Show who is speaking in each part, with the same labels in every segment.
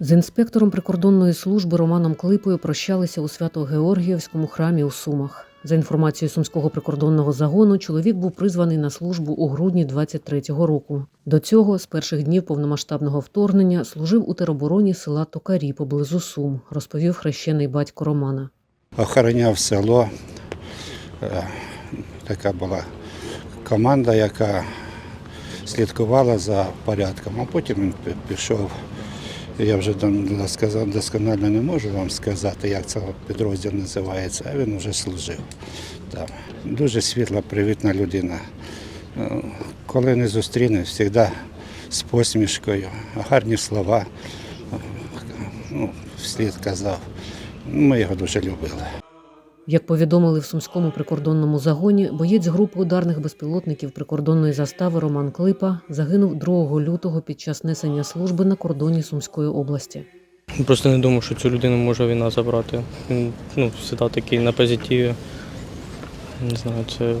Speaker 1: З інспектором прикордонної служби Романом Клипою прощалися у Свято-Георгіївському храмі у Сумах. За інформацією сумського прикордонного загону, чоловік був призваний на службу у грудні 23-го року. До цього, з перших днів повномасштабного вторгнення, служив у теробороні села Токарі поблизу Сум, розповів хрещений батько Романа.
Speaker 2: охороняв село. Е, Така була команда, яка слідкувала за порядком, а потім він пішов. Я вже досконально не можу вам сказати, як цей підрозділ називається, а він вже служив. Там. Дуже світла, привітна людина. Е, Коли не зустрінеш, завжди з посмішкою, гарні слова. Ну, вслід казав. Ми його дуже любили.
Speaker 1: Як повідомили в сумському прикордонному загоні, боєць групи ударних безпілотників прикордонної застави Роман Клипа загинув 2 лютого під час несення служби на кордоні Сумської області.
Speaker 3: Просто не думав, що цю людину може війна забрати. Він ну, завжди такий на позитиві. Не знаю, це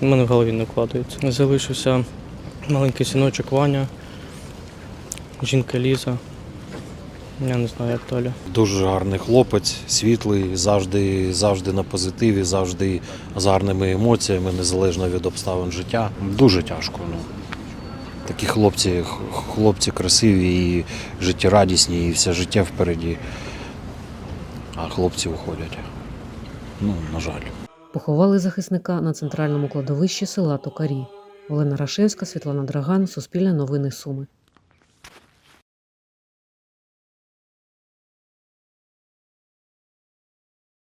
Speaker 3: в мене в голові не вкладається. Залишився маленький синочок Ваня, жінка Ліза. Я не знаю, як далі.
Speaker 4: Дуже гарний хлопець, світлий, завжди, завжди на позитиві, завжди з гарними емоціями, незалежно від обставин життя. Дуже тяжко. Ну. Такі хлопці, хлопці красиві і життєрадісні, і все життя впереді. А хлопці уходять. Ну, на жаль.
Speaker 1: Поховали захисника на центральному кладовищі села Токарі. Олена Рашевська, Світлана Драган, Суспільне новини Суми.